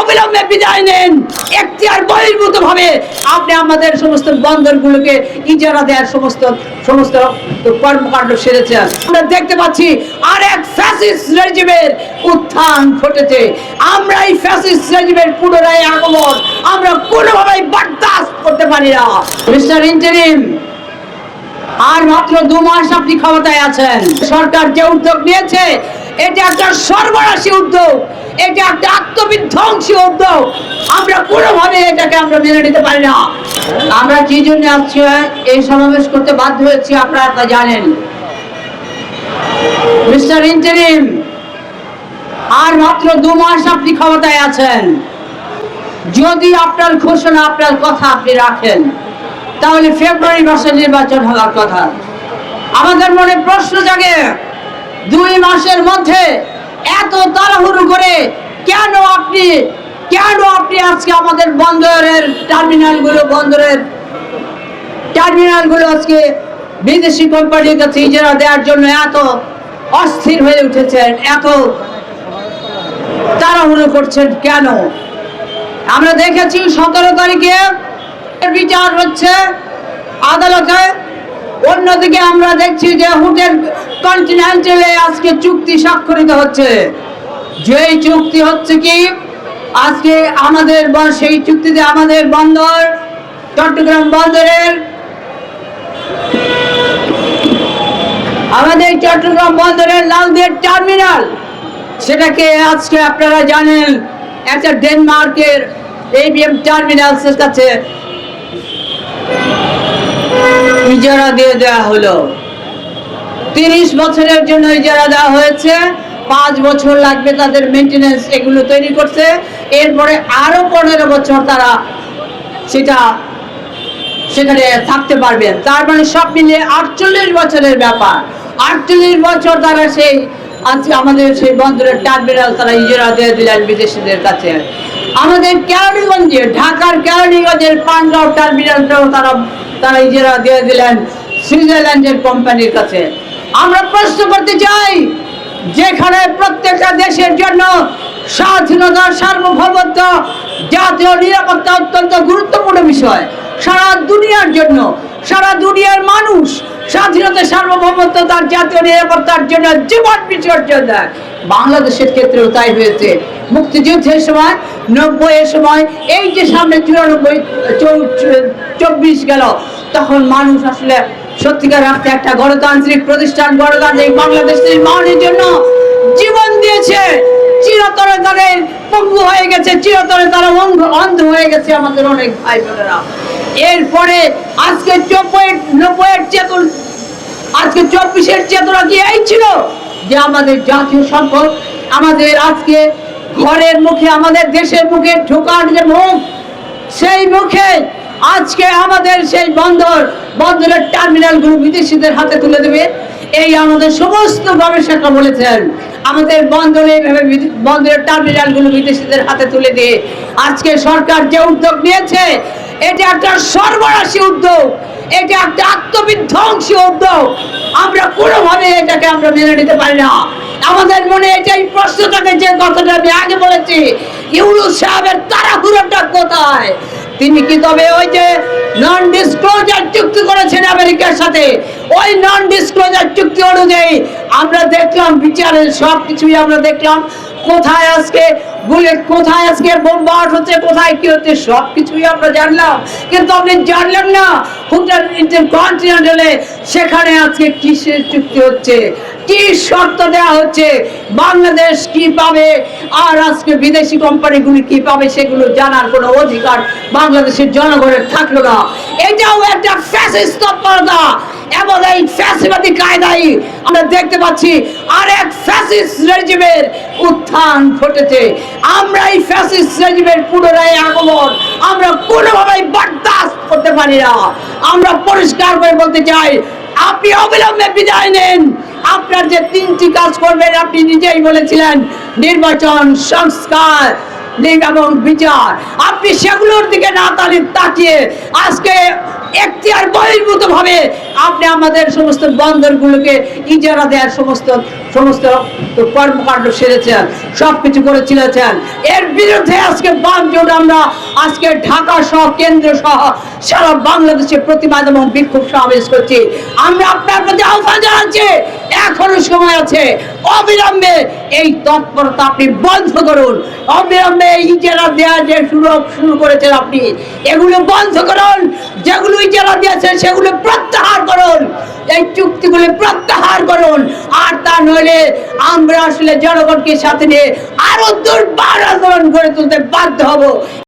অবিলম্বে বিদায় নেন। বহির্ভূত ভাবে আপনি আমাদের সমস্ত বন্দরগুলোকে ইজারা দেওয়ার সমস্ত সমস্ত কর্মকাণ্ড সেরেছেন। আমরা দেখতে পাচ্ছি আর এক রেজিমের উত্থান ঘটেছে। আমরা এই রেজিমের পুনরায় আগমন আমরা কোনোভাবেই বরদাস্ত করতে পারি না। মিস্টার ইন্টারিম, আর মাত্র দু মাস আপনি ক্ষমতায় আছেন। সরকার যে উদ্যোগ নিয়েছে এটা একটা সর্বনাশী উদ্যোগ। এটা একটা আত্মবিধ্বংসী উদ্যোগ। আমরা কোনোভাবে এটাকে আমরা মেনে নিতে পারি না। আমরা কি জন্য আজকে এই সমাবেশ করতে বাধ্য হয়েছি আপনারা তা জানেন। মিস্টার ইন্টারিম, আর মাত্র দু মাস আপনি ক্ষমতায় আছেন। যদি আপনার ঘোষণা, আপনার কথা আপনি রাখেন, তাহলে ফেব্রুয়ারি মাসে নির্বাচন হওয়ার কথা। আমাদের মনে প্রশ্ন জাগে। দুই মাসের মধ্যে এত তাড়াহুড়ো করে কেন আপনি কেন আপনি আজকে আমাদের বন্দরের টার্মিনালগুলো বন্দরের টার্মিনালগুলো আজকে বিদেশি কোম্পানির কাছে ইজারা দেওয়ার জন্য এত অস্থির হয়ে উঠেছেন, এত তাড়াহুড়ো করছেন কেন? আমরা দেখেছি সতেরো তারিখে বিচার হচ্ছে আদালতে। অন্যদিকে আমরা দেখছি যে হোটেল কন্টিনেন্টালে আজকে চুক্তি স্বাক্ষরিত হচ্ছে। যেই চুক্তি হচ্ছে কি, আজকে আমাদের সেই চুক্তিতে আমাদের বন্দর চট্টগ্রাম বন্দরের, আমাদের চট্টগ্রাম বন্দরের লালদিয়া টার্মিনাল। সেটাকে আজকে আপনারা জানেন, একটা ডেনমার্কের এবিএম টার্মিনালসের কাছে ইজারা দিয়ে দেওয়া হলো। তিরিশ বছরের জন্য ইজারা দেওয়া হয়েছে। পাঁচ বছর লাগবে তাদের মেনটেনেন্স এগুলো তৈরি করছে এরপরে আরও পনেরো বছর তারা সেটা সেখানে থাকতে পারবেন তার মানে সব মিলিয়ে আটচল্লিশ বছরের ব্যাপার। আটচল্লিশ বছর তারা সেই আজকে আমাদের সেই বন্দরের টার্মিনাল তারা ইজারা দিয়ে দিলেন বিদেশিদের কাছে। আমাদের কেরানীগঞ্জে, ঢাকার কেরানীগঞ্জের পানগাঁও টার্মিনালটাও তারা তারা ইজারা দিয়ে দিলেন। সুইজারল্যান্ডের কোম্পানির কাছে। আমরা প্রশ্ন করতে চাই, যেখানে প্রত্যেকটা দেশের জন্য স্বাধীনতা, সার্বভৌমত্ব, জাতীয় নিরাপত্তা অত্যন্ত গুরুত্বপূর্ণ বিষয়। সারা দুনিয়ার জন্য, সারা দুনিয়ার মানুষ স্বাধীনতা, সার্বভৌমত্ব, তার জাতীয় নিরাপত্তার জন্য জীবন বিসর্জন দেয়। বাংলাদেশের ক্ষেত্রেও তাই হয়েছে। মুক্তিযুদ্ধের সময় নব্বই এর সময়, এই যে সামনে চুরানব্বই চব্বিশ গেল, তখন মানুষ আসলে সত্যিকার রাখতে একটা গণতান্ত্রিক প্রতিষ্ঠান গণতান্ত্রিক বাংলাদেশ নির্মাণের জন্য জীবন দিয়েছে। চিরতরে তাদের পঙ্গু হয়ে গেছে, চিরতরে তারা অন্ধ অন্ধ হয়ে গেছে আমাদের অনেক ভাই বোনেরা এরপরে আজকে চব্বই নব্বইয়ের চেতন আজকে চব্বিশের চেতনা কি এই ছিল? যে আমাদের জাতীয় সম্পদ, আমাদের আজকে ঘরের মুখে, আমাদের দেশের মুখে ঢোকার যে মুখ, সেই মুখে আজকে আমাদের সেই বন্দর, বন্দরের টার্মিনালগুলো বিদেশিদের হাতে তুলে দেবে। এই আমাদের সমস্ত গবেষকরা বলেছেন, আমাদের বন্দরে বিদে- বন্দরের টার্মিনালগুলো বিদেশিদের হাতে তুলে দিয়ে আজকে সরকার যে উদ্যোগ নিয়েছে, এটা একটা সর্বনাশী উদ্যোগ, এটা একটা আত্মবিধ্বংসী উদ্যোগ। আমরা কোনোভাবে এটাকে আমরা মেনে নিতে পারি না। আমাদের মনে এটাই প্রশ্ন থাকে যে কথাটা আমি আগে বলেছি, ইউনুস সাহেবের তাড়াহুড়োটা কোথায়? তিনি কি তবে ওই যে নন ডিসক্লোজার চুক্তি করেছেন আমেরিকার সাথে? ওই নন ডিসক্লোজার চুক্তি অনুযায়ী আমরা দেখলাম বিচারের সব কিছুই আমরা দেখলাম। কোথায় আজকে? বুলেট কোথায় আজকে? বোমবার্ড হচ্ছে কোথায়? কি হচ্ছে? সব কিছুই আমরা জানলাম। কিন্তু আপনি জানলেন না হোটেল ইন্টারকন্টিনেন্টালে সেখানে আজকে কিসের চুক্তি হচ্ছে? কি শর্ত দেওয়া হচ্ছে? বাংলাদেশ কি পাবে? আর আজকে বিদেশি কোম্পানিগুলি কি পাবে? সেগুলো জানার কোনো অধিকার বাংলাদেশের জনগণের থাকল না। এটাও একটা ফ্যাসিস্ট তৎপরতা। এবং এই ফ্যাসিবাদী কায়দায় আমরা দেখতে পাচ্ছি আর এক ফ্যাসিস্ট রেজিমের উত্থান ঘটেছে। আমরা এই ফ্যাসিস্ট রেজিমের পুনরায় আগমন আমরা কোনোভাবেই বরদাস্ত করতে পারি না। আমরা পরিষ্কার করে বলতে চাই, আপনি অবিলম্বে বিদায় নেন। আপনার যে তিনটি কাজ করবেন, আপনি নিজেই বলেছিলেন, নির্বাচন, সংস্কার এবং বিচার। আপনি সেগুলোর দিকে না তাকিয়ে আজকে এখতিয়ার বহির্ভূত ভাবে আপনি আমাদের সমস্ত বন্দরগুলোকে ইজারা দেওয়ার সমস্ত সমস্ত কর্মকাণ্ড সেরেছেন সব কিছু করে ছিলেছেন এর বিরুদ্ধে আজকে বাম জোট আমরা, আজকে ঢাকা সহ কেন্দ্র সহ সারা বাংলাদেশে প্রতিবাদ এবং বিক্ষোভ সমাবেশ করছি। আমরা আপনার প্রতি আহ্বান জানাচ্ছি এখনও সময় আছে। অবিলম্বে এই তৎপরতা আপনি বন্ধ করুন। অবিলম্বে এই ইজারা দেওয়া যে শুরু শুরু করেছেন আপনি, এগুলো বন্ধ করুন। যেগুলো ইজারা দিয়েছেন, সেগুলো প্রত্যাহার করুন। এই চুক্তিগুলো প্রত্যাহার করুন। আর তা নইলে আমরা আসলে জনগণকে সাথে নিয়ে আরও দুর্বার আন্দোলন গড়ে তুলতে বাধ্য হব।